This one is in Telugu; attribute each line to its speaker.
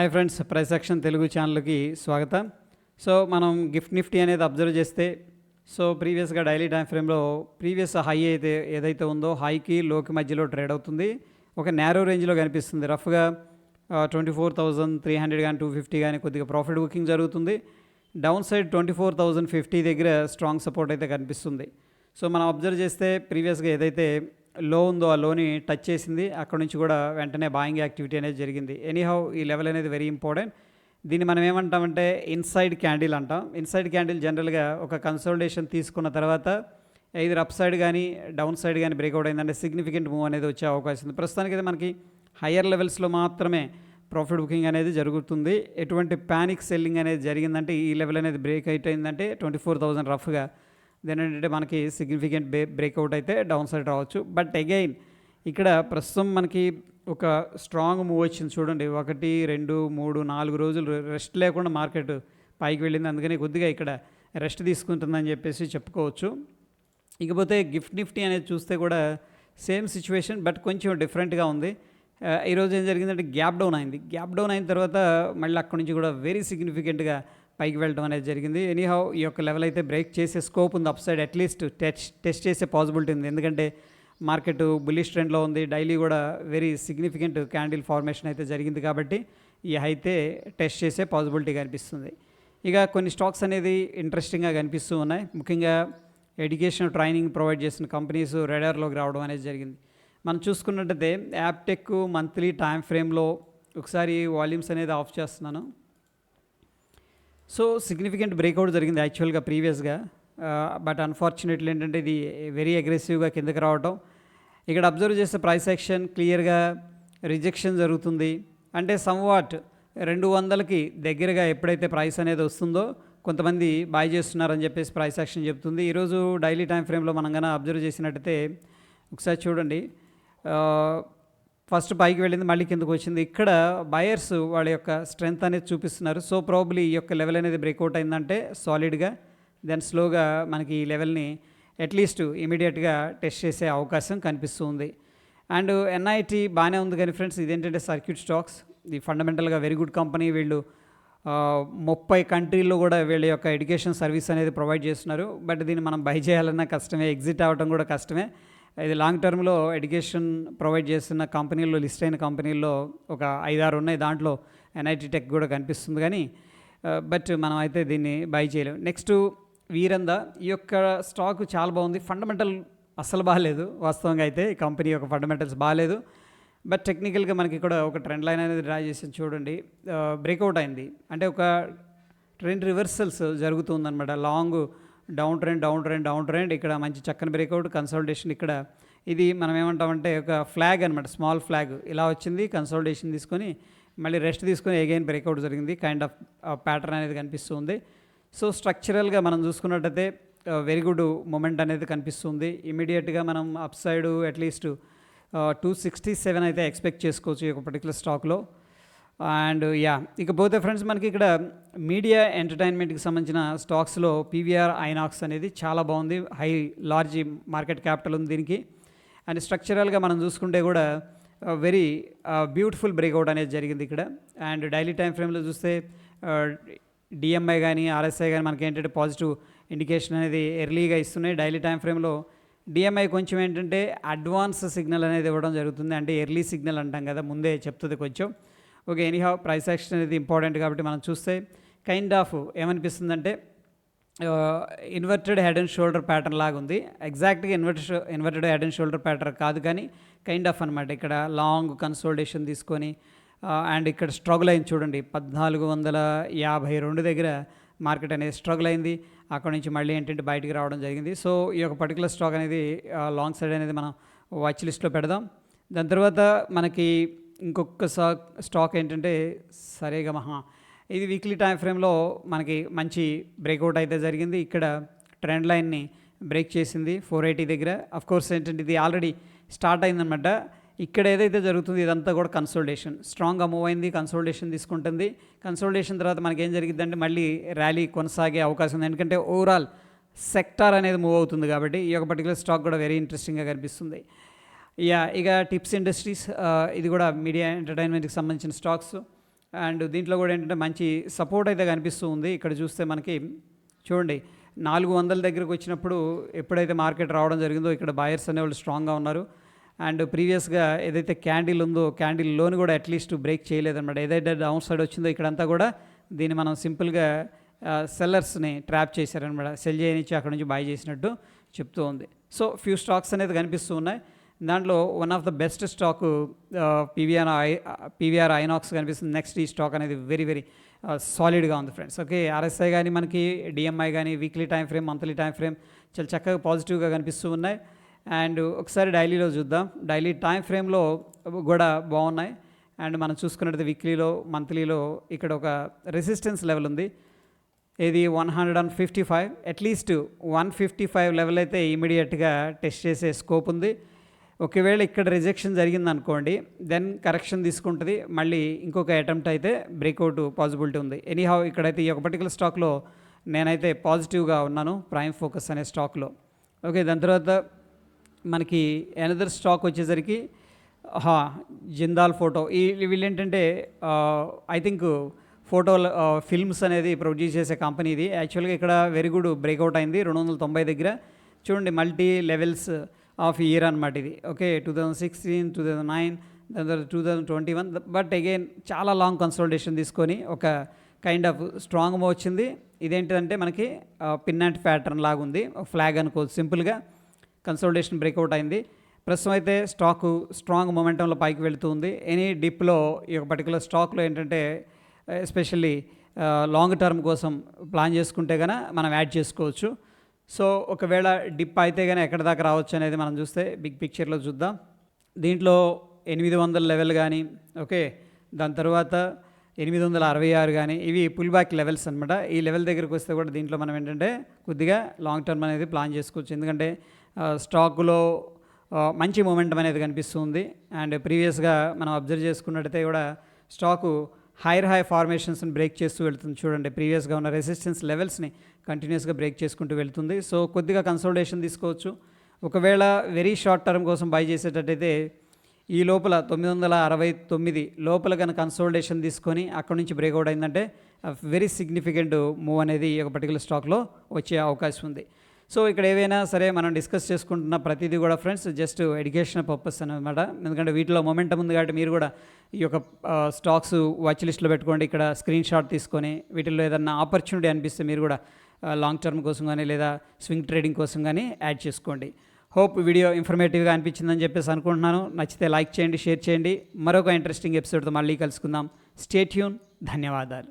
Speaker 1: Hi friends price action Telugu ఛానల్కి స్వాగతం. సో మనం గిఫ్ట్ నిఫ్టీ అనేది అబ్జర్వ్ చేస్తే సో ప్రీవియస్గా డైలీ టైం ఫ్రేమ్లో ప్రీవియస్ హై అయితే ఏదైతే ఉందో హైకి లోకి మధ్యలో ట్రేడ్ అవుతుంది. ఒక నేరో రేంజ్లో కనిపిస్తుంది. రఫ్గా twenty four thousand three hundred కానీ టూ ఫిఫ్టీ కానీ కొద్దిగా ప్రాఫిట్ బుకింగ్ జరుగుతుంది. Down side twenty four thousand fifty దగ్గర స్ట్రాంగ్ సపోర్ట్ అయితే కనిపిస్తుంది. సో మనం అబ్జర్వ్ చేస్తే ప్రీవియస్గా ఏదైతే లో ఉందో ఆ లోని టచ్ చేసింది. అక్కడ నుంచి కూడా వెంటనే బాయింగ్ యాక్టివిటీ అనేది జరిగింది. ఎనీహౌ ఈ లెవెల్ అనేది వెరీ ఇంపార్టెంట్ దీన్ని మనం ఏమంటామంటే ఇన్సైడ్ క్యాండిల్ అంటాం. ఇన్సైడ్ క్యాండిల్ జనరల్గా ఒక కన్సల్టేషన్ తీసుకున్న తర్వాత ఇది అప్ సైడ్ కానీ డౌన్ సైడ్ కానీ బ్రేక్అవుట్ అయిందంటే సిగ్నిఫికెంట్ మూవ్ అనేది వచ్చే అవకాశం ఉంది. ప్రస్తుతానికి అయితే మనకి హయ్యర్ లెవెల్స్లో మాత్రమే ప్రాఫిట్ బుకింగ్ అనేది జరుగుతుంది. ఎటువంటి ప్యానిక్ సెల్లింగ్ అనేది జరిగిందంటే ఈ లెవెల్ అనేది బ్రేక్ అవుట్ అయిందంటే ట్వంటీ ఫోర్ థౌజండ్ రఫ్గా దెన్ ఏంటంటే మనకి సిగ్నిఫికెంట్ బే బ్రేక్అవుట్ అయితే డౌన్ సైడ్ రావచ్చు. బట్ అగైన్ ఇక్కడ ప్రస్తుతం మనకి ఒక స్ట్రాంగ్ మూవ్ వచ్చింది చూడండి. ఒకటి రెండు మూడు నాలుగు రోజులు రెస్ట్ లేకుండా మార్కెట్ పైకి వెళ్ళింది. అందుకని కొద్దిగా ఇక్కడ రెస్ట్ తీసుకుంటుందని చెప్పేసి చెప్పుకోవచ్చు. ఇకపోతే గిఫ్ట్ నిఫ్టీ అనేది చూస్తే కూడా సేమ్ సిచ్యువేషన్ బట్ కొంచెం డిఫరెంట్గా ఉంది. ఈరోజు ఏం జరిగిందంటే గ్యాప్ డౌన్ అయింది. గ్యాప్ డౌన్ అయిన తర్వాత మళ్ళీ అక్కడి నుంచి కూడా వెరీ సిగ్నిఫికెంట్గా పైకి వెళ్ళడం అనేది జరిగింది. ఎనీహౌ ఈ యొక్క లెవెల్ అయితే బ్రేక్ చేసే స్కోప్ ఉంది. Up side at least test test చేసే పాసిబిలిటీ ఉంది. ఎందుకంటే మార్కెట్ బుల్లిష్ ట్రెండ్లో ఉంది. డైలీ కూడా వెరీ సిగ్నిఫికెంట్ క్యాండిల్ ఫార్మేషన్ అయితే జరిగింది కాబట్టి ఈ అయితే టెస్ట్ చేసే పాసిబిలిటీ కనిపిస్తుంది. ఇక కొన్ని స్టాక్స్ అనేది ఇంట్రెస్టింగ్గా కనిపిస్తూ ఉన్నాయి. ముఖ్యంగా ఎడ్యుకేషన్ ట్రైనింగ్ ప్రొవైడ్ చేసిన కంపెనీస్ రెడర్లోకి రావడం అనేది జరిగింది. మనం చూసుకున్నట్టయితే యాప్టెక్ మంత్లీ టైం ఫ్రేమ్లో ఒకసారి వాల్యూమ్స్ అనేది ఆఫ్ చేస్తున్నాను. సో సిగ్నిఫికెంట్ బ్రేక్అవుట్ జరిగింది యాక్చువల్గా ప్రీవియస్గా. బట్ అన్ఫార్చునేట్లీ ఏంటంటే ఇది వెరీ అగ్రెసివ్గా కిందకి రావటం. ఇక్కడ అబ్జర్వ్ చేస్తే ప్రైస్ యాక్షన్ క్లియర్గా రిజెక్షన్ జరుగుతుంది. అంటే సమ్వాట్ రెండు వందలకి దగ్గరగా ఎప్పుడైతే ప్రైస్ అనేది వస్తుందో కొంతమంది బాయ్ చేస్తున్నారని చెప్పేసి ప్రైస్ యాక్షన్ చెప్తుంది. ఈరోజు డైలీ టైం ఫ్రేమ్లో మనం కన్నా అబ్జర్వ్ చేసినట్టయితే ఒకసారి చూడండి. ఫస్ట్ పైకి వెళ్ళింది మళ్ళీ కిందకు వచ్చింది. ఇక్కడ బయర్స్ వాళ్ళ యొక్క స్ట్రెంగ్త్ అనేది చూపిస్తున్నారు. సో ప్రాబ్లీ ఈ యొక్క లెవెల్ అనేది బ్రేక్అవుట్ అయిందంటే సాలిడ్గా దెన్ స్లోగా మనకి ఈ లెవెల్ని అట్లీస్ట్ ఇమీడియట్గా టెస్ట్ చేసే అవకాశం కనిపిస్తుంది. అండ్ ఎన్ఐటి బాగానే ఉంది కానీ ఫ్రెండ్స్ ఇదేంటంటే సర్క్యూట్ స్టాక్స్ ఇది ఫండమెంటల్గా వెరీ గుడ్ కంపెనీ వీళ్ళు ముప్పై కంట్రీల్లో కూడా వీళ్ళ యొక్క ఎడ్యుకేషన్ సర్వీస్ అనేది ప్రొవైడ్ చేస్తున్నారు. బట్ దీన్ని మనం బై చేయాలన్నా కష్టమే ఎగ్జిట్ అవ్వడం కూడా కష్టమే. ఇది లాంగ్ టర్మ్లో ఎడ్యుకేషన్ ప్రొవైడ్ చేస్తున్న కంపెనీల్లో లిస్ట్ అయిన కంపెనీల్లో ఒక ఐదారు ఉన్నాయి. దాంట్లో ఎన్ఐటి టెక్ కూడా కనిపిస్తుంది కానీ బట్ మనం అయితే దీన్ని బై చేయలేం. నెక్స్ట్ వీరంద ఈ యొక్క స్టాక్ చాలా బాగుంది. ఫండమెంటల్ అస్సలు బాగాలేదు. వాస్తవంగా అయితే ఈ కంపెనీ యొక్క ఫండమెంటల్స్ బాగాలేదు. బట్ టెక్నికల్గా మనకి ఇక్కడ ఒక ట్రెండ్ లైన్ అనేది డ్రా చేసి చూడండి. Uh, బ్రేక్అవుట్ అయింది. అంటే ఒక ట్రెండ్ రివర్సల్స్ జరుగుతుందన్నమాట. Long down trend down trend down trend ఇక్కడ మంచి చక్కని బ్రేక్అవుట్ కన్సల్టేషన్ ఇక్కడ. ఇది మనం ఏమంటామంటే ఒక ఫ్లాగ్ అనమాట స్మాల్ ఫ్లాగ్ ఇలా వచ్చింది కన్సల్టేషన్ తీసుకొని మళ్ళీ రెస్ట్ తీసుకొని అగైన్ బ్రేక్అవుట్ జరిగింది. కైండ్ ఆఫ్ ప్యాటర్న్ అనేది కనిపిస్తుంది. సో స్ట్రక్చరల్గా మనం చూసుకున్నట్టయితే వెరీ గుడ్ మూమెంట్ అనేది కనిపిస్తుంది. ఇమీడియట్గా మనం up side at least two sixty seven అయితే ఎక్స్పెక్ట్ చేసుకోవచ్చు ఈ ఒక పర్టికులర్ స్టాక్లో అండ్ యా ఇకపోతే ఫ్రెండ్స్ మనకి ఇక్కడ మీడియా ఎంటర్టైన్మెంట్కి సంబంధించిన స్టాక్స్లో పీవీఆర్ ఐనాక్స్ అనేది చాలా బాగుంది. హై లార్జ్ మార్కెట్ క్యాపిటల్ ఉంది దీనికి. అండ్ స్ట్రక్చరల్గా మనం చూసుకుంటే కూడా వెరీ బ్యూటిఫుల్ బ్రేక్అవుట్ అనేది జరిగింది ఇక్కడ. అండ్ డైలీ టైం ఫ్రేమ్లో చూస్తే డిఎంఐ కానీ ఆర్ఎస్ఐ కానీ మనకి ఏంటంటే పాజిటివ్ ఇండికేషన్ అనేది ఎర్లీగా ఇస్తున్నాయి. డైలీ టైం ఫ్రేమ్లో డిఎంఐ కొంచెం ఏంటంటే అడ్వాన్స్ సిగ్నల్ అనేది ఇవ్వడం జరుగుతుంది. అంటే ఎర్లీ సిగ్నల్ అంటాం కదా ముందే చెప్తుంది కొంచెం. ఓకే ఎనీహౌ ప్రైస్ యాక్షన్ అనేది ఇంపార్టెంట్ కాబట్టి మనం చూస్తే కైండ్ ఆఫ్ ఏమనిపిస్తుందంటే inverted head and shoulder pattern లాగా ఉంది. ఎగ్జాక్ట్గా inverted inverted head and shoulder pattern కాదు కానీ కైండ్ ఆఫ్ అనమాట ఇక్కడ లాంగ్ కన్సోల్టేషన్ తీసుకొని అండ్ ఇక్కడ స్ట్రగుల్ అయింది చూడండి. పద్నాలుగు వందల యాభై రెండు దగ్గర మార్కెట్ అనేది స్ట్రగుల్ అయింది. అక్కడ నుంచి మళ్ళీ ఏంటంటే బయటికి రావడం జరిగింది. సో ఈ యొక్క పర్టికులర్ స్టాక్ అనేది లాంగ్ సైడ్ అనేది మనం వాచ్ లిస్ట్లో పెడదాం. దాని తర్వాత మనకి ఇంకొక స్టాక్ స్టాక్ ఏంటంటే సరేగా మహా. ఇది వీక్లీ టైం ఫ్రేమ్లో మనకి మంచి బ్రేక్అవుట్ అయితే జరిగింది. ఇక్కడ ట్రెండ్ లైన్ని బ్రేక్ చేసింది ఫోర్ ఎయిటీ దగ్గర. అఫ్ కోర్స్ ఏంటంటే ఇది ఆల్రెడీ స్టార్ట్ అయిందనమాట ఇక్కడ ఏదైతే జరుగుతుంది ఇదంతా కూడా కన్సోల్టేషన్ స్ట్రాంగ్గా మూవ్ అయింది కన్సోల్టేషన్ తీసుకుంటుంది. కన్సోల్టేషన్ తర్వాత మనకి ఏం జరిగిందంటే మళ్ళీ ర్యాలీ కొనసాగే అవకాశం ఉంది. ఎందుకంటే ఓవరాల్ సెక్టార్ అనేది మూవ్ అవుతుంది కాబట్టి ఈ యొక్క పర్టికులర్ స్టాక్ కూడా వెరీ ఇంట్రెస్టింగ్గా కనిపిస్తుంది. యా ఇక టిప్స్ ఇండస్ట్రీస్ ఇది కూడా మీడియా ఎంటర్టైన్మెంట్కి సంబంధించిన స్టాక్స్. అండ్ దీంట్లో కూడా ఏంటంటే మంచి సపోర్ట్ అయితే కనిపిస్తూ ఉంది. ఇక్కడ చూస్తే మనకి చూడండి నాలుగు వందల దగ్గరకు వచ్చినప్పుడు ఎప్పుడైతే మార్కెట్ రావడం జరిగిందో ఇక్కడ బాయర్స్ అనేవాళ్ళు స్ట్రాంగ్గా ఉన్నారు. అండ్ ప్రీవియస్గా ఏదైతే క్యాండిల్ ఉందో క్యాండిల్ లోన్ కూడా అట్లీస్ట్ బ్రేక్ చేయలేదన్నమాట. ఏదైతే డౌన్ సైడ్ వచ్చిందో ఇక్కడంతా కూడా దీన్ని మనం సింపుల్గా సెల్లర్స్ని ట్రాప్ చేశారనమాట సెల్ చేయనిచ్చి అక్కడ నుంచి బై చేసినట్టు చెప్తూ ఉంది. సో ఫ్యూ స్టాక్స్ అనేది కనిపిస్తూ ఉన్నాయి. దాంట్లో one of the best stock PVR I PVR INOX కనిపిస్తుంది. నెక్స్ట్ ఈ స్టాక్ అనేది వెరీ వెరీ సాలిడ్గా ఉంది ఫ్రెండ్స్ ఓకే ఆర్ఎస్ఐ కానీ మనకి డిఎంఐ కానీ weekly time frame monthly time frame చాలా చక్కగా పాజిటివ్గా కనిపిస్తూ ఉన్నాయి. అండ్ ఒకసారి డైలీలో చూద్దాం. డైలీ టైం ఫ్రేమ్లో కూడా బాగున్నాయి. అండ్ మనం చూసుకున్నట్టు వీక్లీలో మంత్లీలో ఇక్కడ ఒక రెసిస్టెన్స్ లెవెల్ ఉంది. ఇది one hundred and fifty five at least one fifty five level అయితే ఇమీడియట్గా టెస్ట్ చేసే స్కోప్ ఉంది. ఒకవేళ ఇక్కడ రిజెక్షన్ జరిగింది అనుకోండి దెన్ కరెక్షన్ తీసుకుంటుంది మళ్ళీ ఇంకొక అటెంప్ట్ అయితే బ్రేక్అవుట్ పాసిబిలిటీ ఉంది. ఎనీహౌ ఇక్కడైతే ఈ ఒక పర్టికులర్ స్టాక్లో నేనైతే పాజిటివ్గా ఉన్నాను ప్రైమ్ ఫోకస్ అనే స్టాక్లో ఓకే దాని తర్వాత మనకి ఎనదర్ స్టాక్ వచ్చేసరికి హా జిందాల్ ఫోటో. ఈ వీళ్ళు ఏంటంటే ఐ థింక్ ఫోటో ఫిల్మ్స్ అనేది ప్రొడ్యూస్ చేసే కంపెనీ ఇది. యాక్చువల్గా ఇక్కడ వెరీ గుడ్ బ్రేక్అవుట్ అయింది రెండు వందల తొంభై దగ్గర. చూడండి మల్టీ లెవెల్స్ ఆఫ్ ఇయర్ అనమాట ఇది. Okay two thousand sixteen two thousand nine దాని తర్వాత two thousand twenty one but again చాలా లాంగ్ కన్సల్టేషన్ తీసుకొని ఒక కైండ్ ఆఫ్ స్ట్రాంగ్ వచ్చింది. ఇదేంటిదంటే మనకి పిన్ అండ్ ప్యాటర్న్ లాగా ఉంది. ఫ్లాగ్ అనుకోవచ్చు సింపుల్గా కన్సల్టేషన్ బ్రేక్అవుట్ అయింది. ప్రస్తుతం అయితే స్టాకు స్ట్రాంగ్ మొమెంటంలో పైకి వెళుతూ ఉంది. ఎనీ డిప్లో ఈ యొక్క పర్టికులర్ స్టాక్లో ఏంటంటే ఎస్పెషల్లీ లాంగ్ టర్మ్ కోసం ప్లాన్ చేసుకుంటే కనుక మనం యాడ్ చేసుకోవచ్చు. సో ఒకవేళ డిప్ అయితే కానీ ఎక్కడ దాకా రావచ్చు అనేది మనం చూస్తే బిగ్ పిక్చర్లో చూద్దాం. దీంట్లో ఎనిమిది వందల లెవెల్ కానీ ఓకే దాని తర్వాత ఎనిమిది వందల అరవై ఆరు కానీ ఇవి పుల్ బ్యాక్ లెవెల్స్ అనమాట ఈ లెవెల్ దగ్గరికి వస్తే కూడా దీంట్లో మనం ఏంటంటే కొద్దిగా లాంగ్ టర్మ్ అనేది ప్లాన్ చేసుకోవచ్చు. ఎందుకంటే స్టాకులో మంచి మూమెంటం అనేది కనిపిస్తుంది. అండ్ ప్రీవియస్గా మనం అబ్జర్వ్ చేసుకున్నట్టయితే కూడా స్టాకు హైర్ హై ఫార్మేషన్స్ని బ్రేక్ చేస్తూ వెళ్తుంది. చూడండి ప్రీవియస్గా ఉన్న రెసిస్టెన్స్ లెవెల్స్ని కంటిన్యూస్గా బ్రేక్ చేసుకుంటూ వెళ్తుంది. సో కొద్దిగా కన్సల్టేషన్ తీసుకోవచ్చు. ఒకవేళ వెరీ షార్ట్ టర్మ్ కోసం బై చేసేటట్టయితే ఈ లోపల తొమ్మిది వందల అరవై తొమ్మిది లోపల కనుక కన్సల్టేషన్ తీసుకొని అక్కడ నుంచి బ్రేక్అవుట్ అయిందంటే వెరీ సిగ్నిఫికెంట్ మూవ్ అనేది ఒక పర్టికులర్ స్టాక్లో వచ్చే అవకాశం ఉంది. సో ఇక్కడ ఏవైనా సరే మనం డిస్కస్ చేసుకుంటున్న ప్రతిదీ కూడా ఫ్రెండ్స్ జస్ట్ ఎడ్యుకేషన్ పర్పస్ అనమాట ఎందుకంటే వీటిలో మొమెంటం ఉంది కాబట్టి మీరు కూడా ఈ యొక్క స్టాక్స్ వాచ్ లిస్ట్లో పెట్టుకోండి ఇక్కడ స్క్రీన్ షాట్ తీసుకొని వీటిల్లో ఏదన్నా ఆపర్చునిటీ అనిపిస్తే మీరు కూడా లాంగ్ టర్మ్ కోసం కానీ లేదా స్వింగ్ ట్రేడింగ్ కోసం కానీ యాడ్ చేసుకోండి. హోప్ వీడియో ఇన్ఫర్మేటివ్గా అనిపించిందని చెప్పేసి అనుకుంటున్నాను. నచ్చితే లైక్ చేయండి షేర్ చేయండి. మరొక ఇంట్రెస్టింగ్ ఎపిసోడ్తో మళ్ళీ కలుసుకుందాం. స్టేట్యూన్ ధన్యవాదాలు.